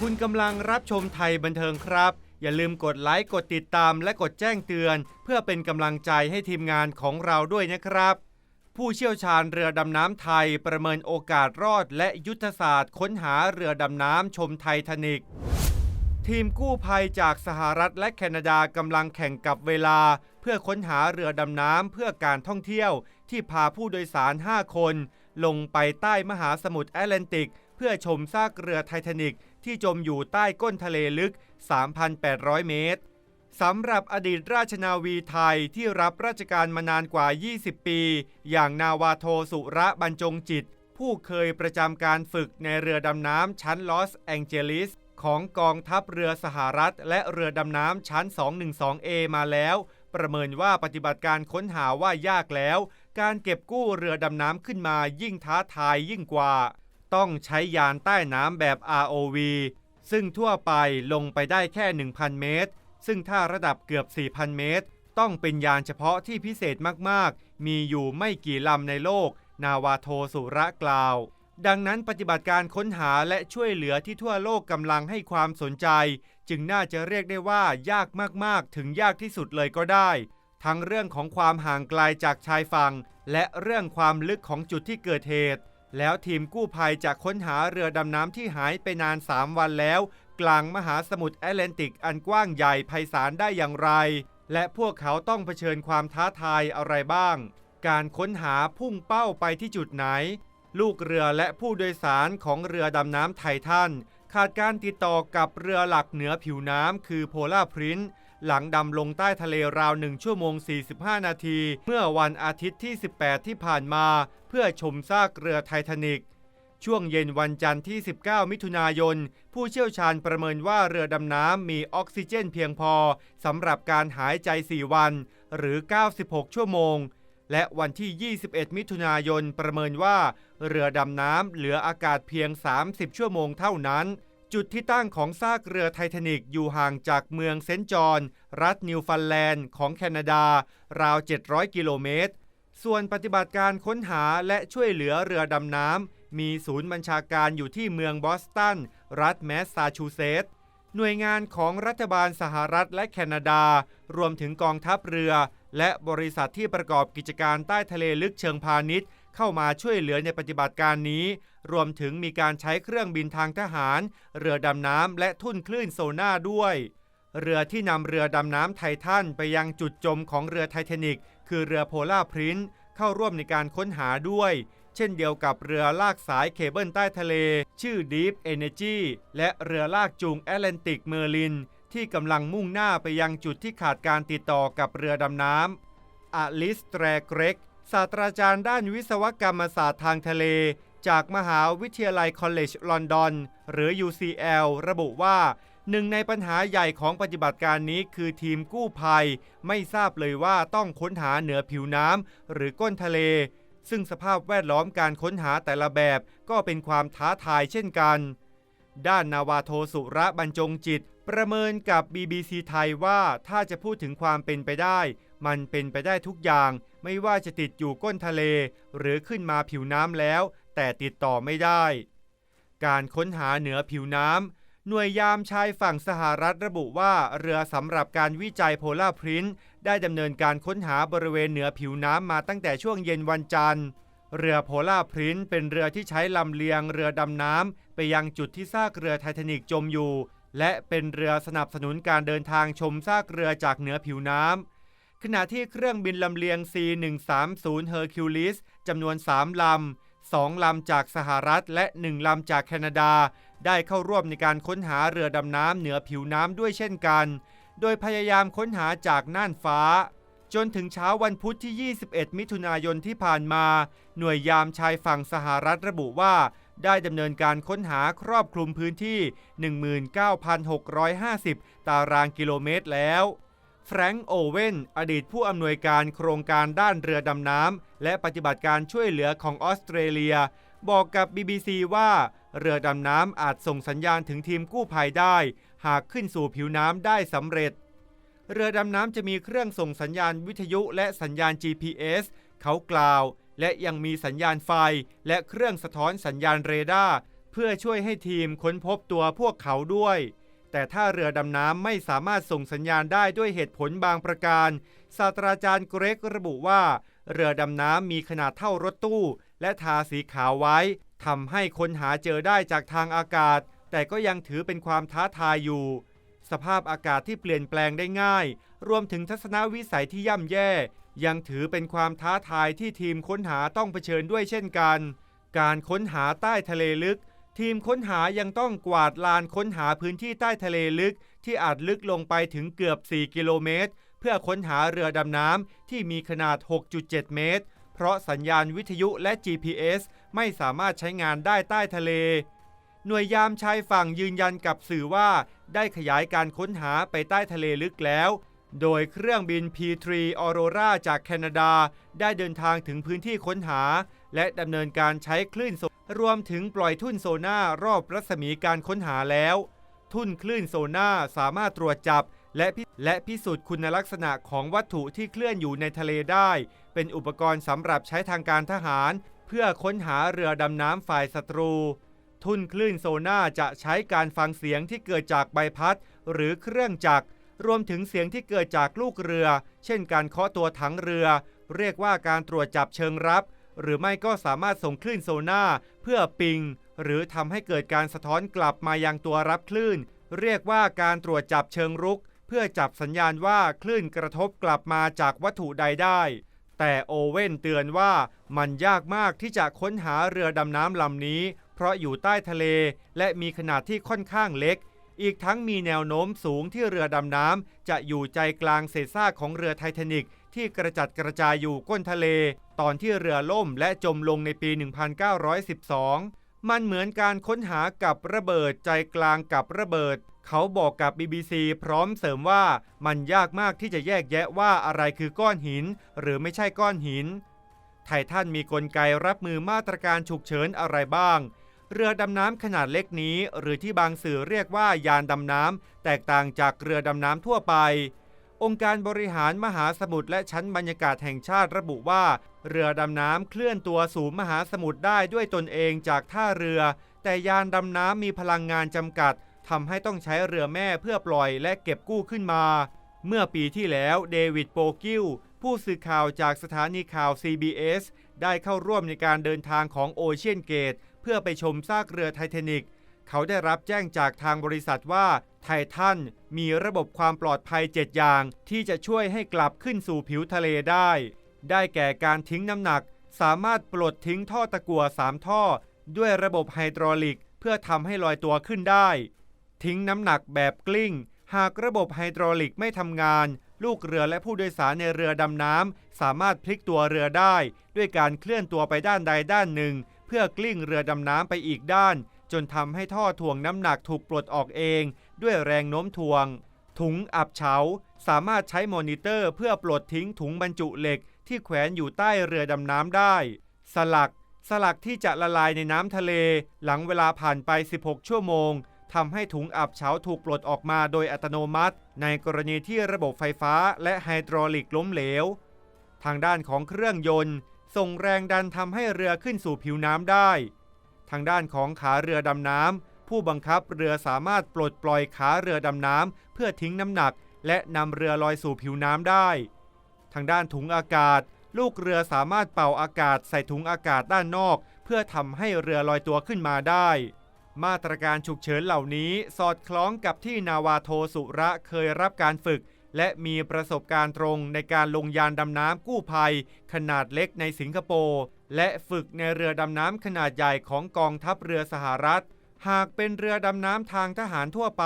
คุณกำลังรับชมไทยบันเทิงครับ อย่าลืมกดไลค์กดติดตามและกดแจ้งเตือน เพื่อเป็นกำลังใจให้ทีมงานของเราด้วยนะครับ ผู้เชี่ยวชาญเรือดำน้ำไทยประเมินโอกาสรอด และยุทธศาสตร์ ค้นหาเรือดำน้ำชมไททานิกทีมกู้ภัยจากสหรัฐและแคนาดากำลังแข่งกับเวลา เพื่อค้นหาเรือดำน้ำเพื่อการท่องเที่ยว ที่พาผู้โดยสาร 5 คน ลงไปใต้มหาสมุทรแอตแลนติก เพื่อชมซากเรือไททานิก ที่จมอยู่ใต้ก้นทะเลลึก 3,800 เมตรสำหรับอดีตราชนาวีไทยที่รับราชการมานานกว่า 20 ปี อย่างนาวาโทสุระบรรจงจิต ผู้เคยประจำการฝึกในเรือดำน้ำชั้นลอสแองเจลิสของกองทัพเรือสหรัฐ และเรือดำน้ำชั้น 212A มาแล้ว ประเมินว่าปฏิบัติการค้นหาว่ายากแล้ว การเก็บกู้เรือดำน้ำขึ้นมายิ่งท้าทายยิ่งกว่า ต้องใช้ยานใต้น้ำแบบ ROV ซึ่งทั่วไปลงไปได้แค่ 1,000 เมตร ซึ่งถ้าระดับเกือบ 4,000 เมตร ต้องเป็นยานเฉพาะที่พิเศษมากๆ มีอยู่ไม่กี่ลำในโลก นาวาโทสุระกล่าว ดังนั้นปฏิบัติการค้นหาและช่วยเหลือที่ทั่วโลกกำลังให้ความสนใจ จึงน่าจะเรียกได้ว่ายากมากๆ ถึงยากที่สุดเลยก็ได้ ทั้งเรื่องของความห่างไกลจากชายฝั่งและเรื่องความลึกของจุดที่เกิดเหตุ แล้วทีมกู้ภัยจะค้นหาเรือดำน้ำที่หายไปนาน 3 วันแล้ว กลางมหาสมุทรแอตแลนติกอันกว้างใหญ่ไพศาลได้อย่างไร และพวกเขาต้องเผชิญความท้าทายอะไรบ้าง การค้นหาพุ่งเป้าไปที่จุดไหน ลูกเรือและผู้โดยสารของเรือดำน้ำไททันขาดการติดต่อกับเรือหลักเหนือผิวน้ำคือโพลาพริน หลังดำลงใต้ทะเลราว 1 ชั่วโมง 45 นาที เมื่อวันอาทิตย์ที่ 18 ที่ผ่านมา เพื่อชมซากเรือไททานิกช่วงเย็นวันจันทร์ที่ 19 มิถุนายน ผู้เชี่ยวชาญประเมินว่าเรือดำน้ำมีออกซิเจนเพียงพอสำหรับการหายใจ 4 วัน หรือ 96 ชั่วโมง และวันที่ 21 มิถุนายนประเมินว่า เรือดำน้ำเหลืออากาศเพียง 30 ชั่วโมงเท่านั้น จุดที่ตั้งของซากเรือไททานิกอยู่ห่างจากเมืองเซนต์จอห์นรัฐนิวฟันแลนด์ของแคนาดา ราว 700 กิโลเมตร ส่วนปฏิบัติการค้นหาและช่วยเหลือเรือดำน้ำ มีศูนย์บัญชาการอยู่ที่เมืองบอสตัน รัฐแมสซาชูเซตส์หน่วยงานของรัฐบาลสหรัฐและแคนาดา รวมถึงกองทัพเรือ และบริษัทที่ประกอบกิจการใต้ทะเลลึกเชิงพาณิชย์ เข้ามาช่วยเหลือในปฏิบัติการนี้ รวมถึงมีการใช้เครื่องบินทางทหาร เรือดำน้ำและทุ่นคลื่นโซน่าด้วย เรือที่นำเรือดำน้ำไททันไปยังจุดจมของเรือไททานิกคือเรือโพลาพรินซ์เข้าร่วมในการค้นหาด้วย เช่นเดียวกับเรือลากสายเคเบิลใต้ทะเล ชื่อ Deep Energy และเรือลากจูงแอตแลนติกเมอร์ลิน ที่กำลังมุ่งหน้าไปยังจุดที่ขาดการติดต่อกับเรือดำน้ำอลิสแตรเกรกศาสตราจารย์ด้านวิศวกรรมศาสตร์ทางทะเล จากมหาวิทยาลัยคอลเลจลอนดอนหรือ UCL ระบุว่าหนึ่งในปัญหาใหญ่ของปฏิบัติการนี้คือทีมกู้ภัย ไม่ทราบเลยว่าต้องค้นหาเหนือผิวน้ำหรือก้นทะเล ซึ่งสภาพแวดล้อมการค้นหาแต่ละแบบก็เป็นความท้าทายเช่นกัน ด้านนาวาโทสุระบรรจงจิต ประเมินกับ BBC ไทยว่าถ้าจะพูดถึงความเป็นไปได้ มันเป็นไปได้ทุกอย่าง ไม่ว่าจะติดอยู่ก้นทะเล หรือขึ้นมาผิวน้ำแล้ว แต่ติดต่อไม่ได้ การค้นหาเหนือผิวน้ำหน่วยยามชายฝั่งสหรัฐระบุว่าเรือสำหรับการวิจัยโพลาพรินซ์ได้ดำเนินการค้นหาบริเวณเหนือผิวน้ำมาตั้งแต่ช่วงเย็นวันจันทร์ เรือโพลาพรินซ์เป็นเรือที่ใช้ลำเลียงเรือดำน้ำไปยังจุดที่ซากเรือไททานิกจมอยู่ และเป็นเรือสนับสนุนการเดินทางชมซากเรือจากเหนือผิวน้ำขณะที่เครื่องบินลำเลียง C-130 Hercules จำนวน 3ลำ 2 ลำจากสหรัฐและ 1 ลำจากแคนาดา ได้เข้าร่วมในการค้นหาเรือดำน้ำเหนือผิวน้ำด้วยเช่นกัน โดยพยายามค้นหาจากน่านฟ้า จนถึงเช้าวันพุธที่ 21 มิถุนายนที่ผ่านมา หน่วยยามชายฝั่งสหรัฐระบุว่า ได้ดำเนินการค้นหาครอบคลุมพื้นที่ 19,650 ตารางกิโลเมตรแล้ว แฟรงค์โอเว่นอดีตผู้อำนวยการโครงการด้านเรือดำน้ำและปฏิบัติการช่วยเหลือของออสเตรเลีย บอกกับ BBC ว่า เรือดำน้ำอาจส่งสัญญาณถึงทีมกู้ภัยได้ หากขึ้นสู่ผิวน้ำได้สำเร็จ เรือดำน้ำจะมีเครื่องส่งสัญญาณวิทยุและสัญญาณ GPS เขากล่าว และยังมีสัญญาณไฟ และเครื่องสะท้อนสัญญาณเรดาร์เพื่อช่วยให้ทีมค้นพบตัวพวกเขาด้วย แต่ถ้าเรือดำน้ำไม่สามารถส่งสัญญาณได้ด้วยเหตุผลบางประการ ศาสตราจารย์เกรกระบุว่า เรือดำน้ำมีขนาดเท่ารถตู้ และทาสีขาวไว้ทำให้ค้นหาเจอได้จากทางอากาศ แต่ก็ยังถือเป็นความท้าทายอยู่ สภาพอากาศที่เปลี่ยนแปลงได้ง่าย รวมถึงทัศนวิสัยที่ย่ำแย่ ยังถือเป็นความท้าทายที่ทีมค้นหาต้องเผชิญด้วยเช่นกัน การค้นหาใต้ทะเลลึก ทีมค้นหายังต้องกวาดลานค้นหาพื้นที่ใต้ทะเลลึกที่อาจลึกลงไปถึงเกือบ 4 กิโลเมตร เพื่อค้นหาเรือดำน้ำที่มีขนาด 6.7 เมตร เพราะสัญญาณวิทยุและ GPS ไม่สามารถใช้งานได้ใต้ทะเล หน่วยยามชายฝั่งยืนยันกับสื่อว่า ได้ขยายการค้นหาไปใต้ทะเลลึกแล้ว โดยเครื่องบิน P3 Aurora จากแคนาดา ได้เดินทางถึงพื้นที่ค้นหา และดำเนินการใช้คลื่นโซ รวมถึงปล่อยทุ่นโซน่ารอบรัศมีการค้นหาแล้ว ทุ่นคลื่นโซน่าสามารถตรวจจับ และพิและพิสูจน์คุณลักษณะของวัตถุที่เคลื่อนอยู่ในทะเลได้ เป็นอุปกรณ์สำหรับใช้ทางการทหาร เพื่อค้นหาเรือดำน้ำฝ่ายศัตรู ทุ่นคลื่นโซน่าจะใช้การฟังเสียงที่เกิดจากใบพัด หรือเครื่องจักร รวมถึงเสียงที่เกิดจากลูกเรือ เช่นการเคาะตัวถังเรือ เรียกว่าการตรวจจับเชิงรับ หรือไม่ก็สามารถส่งคลื่นโซน่าเพื่อปิง หรือทำให้เกิดการสะท้อนกลับมายังตัวรับคลื่น เรียกว่าการตรวจจับเชิงรุก เพื่อจับสัญญาณว่าคลื่นกระทบกลับมาจากวัตถุใดได้ แต่โอเว่นเตือนว่ามันยากมากที่จะค้นหาเรือดำน้ำลำนี้ เพราะอยู่ใต้ทะเล และมีขนาดที่ค่อนข้างเล็ก อีกทั้งมีแนวโน้มสูงที่เรือดำน้ำจะอยู่ใจกลางเศษซากของเรือไททานิกที่กระจัดกระจายอยู่ก้นทะเล ตอนที่เรือล่มและจมลงในปี 1912 มันเหมือนการค้นหากับระเบิดใจกลางกับระเบิด เขาบอกกับ BBC พร้อมเสริมว่ามันยากมากที่จะแยกแยะว่าอะไรคือก้อนหิน หรือไม่ใช่ก้อนหิน ไททันมีกลไกรับมือมาตรการฉุกเฉินอะไรบ้าง เรือดำน้ำขนาดเล็กนี้ หรือที่บางสื่อเรียกว่ายานดำน้ำแตกต่างจากเรือดำน้ำทั่วไป องค์การบริหารมหาสมุทรและชั้นบรรยากาศแห่งชาติระบุว่า เรือดำน้ำเคลื่อนตัวสู่มหาสมุทรได้ด้วยตนเองจากท่าเรือ แต่ยานดำน้ำมีพลังงานจำกัดทำให้ต้องใช้เรือแม่เพื่อปล่อยและเก็บกู้ขึ้นมา เมื่อปีที่แล้วเดวิดโปกิลผู้สื่อข่าวจากสถานีข่าว CBS ได้เข้าร่วมในการเดินทางของโอเชียนเกต เพื่อไปชมซากเรือไททานิกเขาได้รับแจ้งจากทางบริษัทว่าไททันมีระบบความปลอดภัย 7 อย่าง ที่จะช่วยให้กลับขึ้นสู่ผิวทะเลได้ ได้แก่การทิ้งน้ำหนัก สามารถปลดทิ้งท่อตะกั่ว3 ท่อ ด้วยระบบไฮดรอลิก เพื่อทำให้ลอยตัวขึ้นได้ ทิ้งน้ำหนักแบบกลิ้ง หากระบบไฮดรอลิกไม่ทำงาน ลูกเรือและผู้โดยสารในเรือดำน้ำสามารถพลิกตัวเรือได้ ด้วยการเคลื่อนตัวไปด้านใดด้านหนึ่ง เพื่อกลิ้งเรือดำน้ำไปอีกด้าน จนทำให้ท่อถ่วงน้ำหนักถูกปลดออกเอง ด้วยแรงโน้มถ่วง ถุงอับเฉา สามารถใช้มอนิเตอร์เพื่อปลดทิ้งถุงบรรจุเหล็ก ที่แขวนอยู่ใต้เรือดำน้ำได้ สลัก สลักที่จะละลายในน้ำทะเล หลังเวลาผ่านไป 16 ชั่วโมงทำให้ถุงอับเฉาถูกปลดออกมาโดยอัตโนมัติ ในกรณีที่ระบบไฟฟ้าและไฮดรอลิกล้มเหลว ทางด้านของเครื่องยนต์ ส่งแรงดันทำให้เรือขึ้นสู่ผิวน้ำได้ ทางด้านของขาเรือดำน้ำผู้บังคับเรือสามารถปลดปล่อยขาเรือดำน้ำเพื่อทิ้งน้ำหนัก และนำเรือลอยสู่ผิวน้ำได้ ทางด้านถุงอากาศ ลูกเรือสามารถเป่าอากาศใส่ถุงอากาศด้านนอก เพื่อทำให้เรือลอยตัวขึ้นมาได้มาตรการฉุกเฉินเหล่านี้สอดคล้องกับที่นาวาโทสุระเคยรับการฝึก และมีประสบการณ์ตรงในการลงยานดำน้ำกู้ภัย ขนาดเล็กในสิงคโปร์และฝึกในเรือดำน้ำขนาดใหญ่ของกองทัพเรือสหรัฐ หากเป็นเรือดำน้ำทางทหารทั่วไป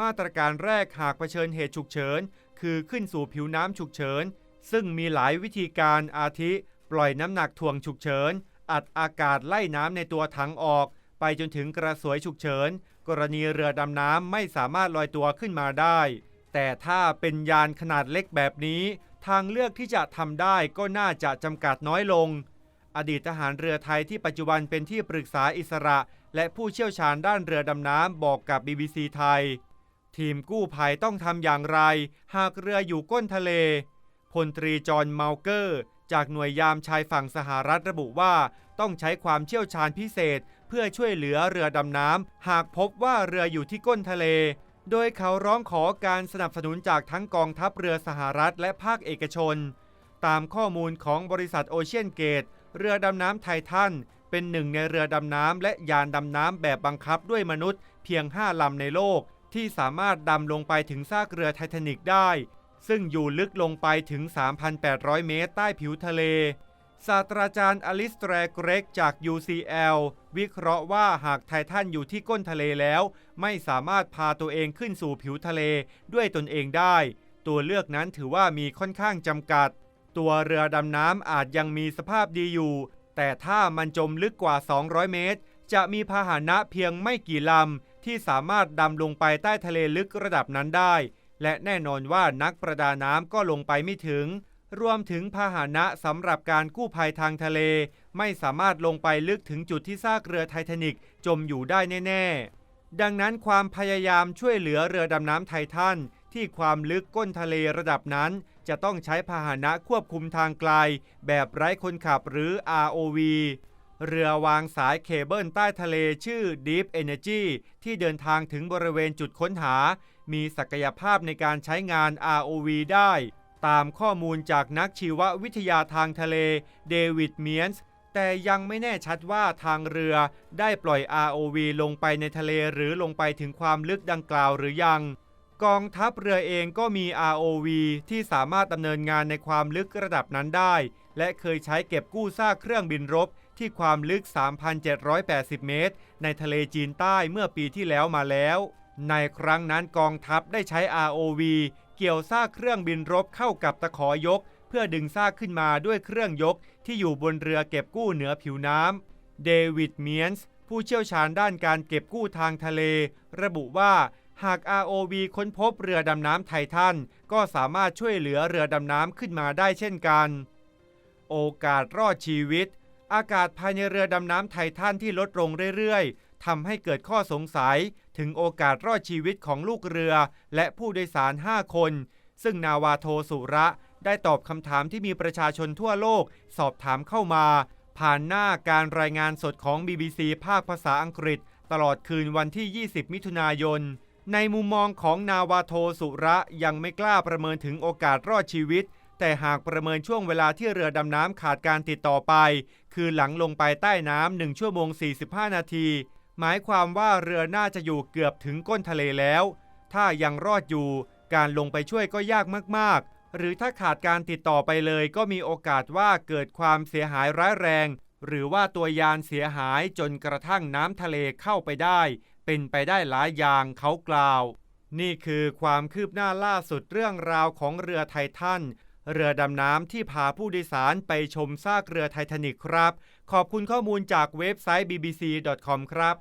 มาตรการแรกหากเผชิญเหตุฉุกเฉิน คือขึ้นสู่ผิวน้ำฉุกเฉิน ซึ่งมีหลายวิธีการอาทิ ปล่อยน้ำหนักถ่วงฉุกเฉิน อัดอากาศไล่น้ำในตัวถังออก ไปจนถึงกระสวยฉุกเฉิน กรณีเรือดำน้ำไม่สามารถลอยตัวขึ้นมาได้ แต่ถ้าเป็นยานขนาดเล็กแบบนี้ ทางเลือกที่จะทำได้ก็น่าจะจำกัดน้อยลง อดีตทหารเรือไทยที่ปัจจุบันเป็นที่ปรึกษาอิสระ และผู้เชี่ยวชาญด้านเรือดำน้ำบอกกับ BBC ไทย ทีมกู้ภัยต้องทำอย่างไร หากเรืออยู่ก้นทะเลพลตรีจอห์นเมาเกอร์ จากหน่วยยามชายฝั่งสหรัฐระบุว่า ต้องใช้ความเชี่ยวชาญพิเศษ เพื่อช่วยเหลือเรือดำน้ำหากพบว่าเรืออยู่ที่ก้นทะเล โดยเขาร้องขอการสนับสนุนจากทั้งกองทัพเรือสหรัฐและภาคเอกชน ตามข้อมูลของบริษัทโอเชียนเกต เรือดำน้ำไททันเป็นหนึ่งในเรือดำน้ำและยานดำน้ำแบบบังคับด้วยมนุษย์เพียง 5 ลำในโลก ที่สามารถดำลงไปถึงซากเรือไททานิกได้ ซึ่งอยู่ลึกลงไปถึง 3,800 เมตรใต้ผิวทะเล ศาสตราจารย์อลิสแตรเกรกจาก UCL วิเคราะห์ว่าหากไททันอยู่ที่ก้นทะเลแล้ว ไม่สามารถพาตัวเองขึ้นสู่ผิวทะเลด้วยตนเองได้ ตัวเลือกนั้นถือว่ามีค่อนข้างจำกัด ตัวเรือดำน้ำอาจยังมีสภาพดีอยู่ แต่ถ้ามันจมลึกกว่า 200 เมตร จะมีพาหนะเพียงไม่กี่ลำ ที่สามารถดำลงไปใต้ทะเลลึกระดับนั้นได้ และแน่นอนว่านักประดาน้ำก็ลงไปไม่ถึง รวมถึงพาหนะสำหรับการกู้ภัยทางทะเล ไม่สามารถลงไปลึกถึงจุดที่ซากเรือไททานิกจมอยู่ได้แน่ ๆ ดังนั้นความพยายามช่วยเหลือเรือดำน้ำไททันที่ความลึกก้นทะเลระดับนั้น จะต้องใช้พาหนะควบคุมทางไกล แบบไร้คนขับหรือ ROV เรือวางสายเคเบิลใต้ทะเลชื่อ Deep Energy ที่เดินทางถึงบริเวณจุดค้นหา มีศักยภาพในการใช้งาน ROV ได้ ตามข้อมูลจากนักชีววิทยาทางทะเลเดวิดเมียนส์แต่ยังไม่แน่ชัดว่าทางเรือได้ปล่อย ROV ลงไปในทะเลหรือลงไปถึงความลึกดังกล่าวหรือยัง กองทัพเรือเองก็มี ROV ที่สามารถดำเนินงานในความลึกระดับนั้นได้ และเคยใช้เก็บกู้ซากเครื่องบินรบที่ความลึก 3,780 เมตร ในทะเลจีนใต้เมื่อปีที่แล้วมาแล้ว ในครั้งนั้นกองทัพได้ใช้ ROV เกี่ยวซากเครื่องบินรบเข้ากับตะขอยก เพื่อดึงซากขึ้นมาด้วยเครื่องยกที่อยู่บนเรือเก็บกู้เหนือผิวน้ำเดวิดเมียนส์ผู้เชี่ยวชาญด้านการเก็บกู้ทางทะเล ระบุว่าหาก ROV ค้นพบเรือดำน้ำไททัน ก็สามารถช่วยเหลือเรือดำน้ำขึ้นมาได้เช่นกัน โอกาสรอดชีวิต อากาศภายในเรือดำน้ำไททันที่ลดลงเรื่อยๆทำให้เกิดข้อสงสัย ถึงโอกาสรอดชีวิตของลูกเรือ และผู้โดยสาร 5 คน ซึ่งนาวาโทสุระได้ตอบคำถามที่มีประชาชนทั่วโลก สอบถามเข้ามา ผ่านหน้าการรายงานสดของ BBC ภาคภาษาอังกฤษ ตลอดคืนวันที่ 20 มิถุนายน ในมุมมองของนาวาโทสุระยังไม่กล้าประเมินถึงโอกาสรอดชีวิต แต่หากประเมินช่วงเวลาที่เรือดำน้ำขาดการติดต่อไป คือหลังลงไปใต้น้ำ1ชั่วโมง 45 นาที หมายความว่าเรือน่าจะอยู่เกือบถึงก้นทะเลแล้ว ถ้ายังรอดอยู่ การลงไปช่วยก็ยากมากๆ หรือถ้าขาดการติดต่อไปเลยก็มีโอกาสว่าเกิดความเสียหายร้ายแรง หรือว่าตัวยานเสียหายจนกระทั่งน้ำทะเลเข้าไปได้ เป็นไปได้หลายอย่างเขากล่าว นี่คือความคืบหน้าล่าสุดเรื่องราวของเรือไททันเรือดำน้ำที่พาผู้โดยสารไปชมซากเรือไททานิกครับ ขอบคุณข้อมูลจากเว็บไซต์ bbc.com ครับ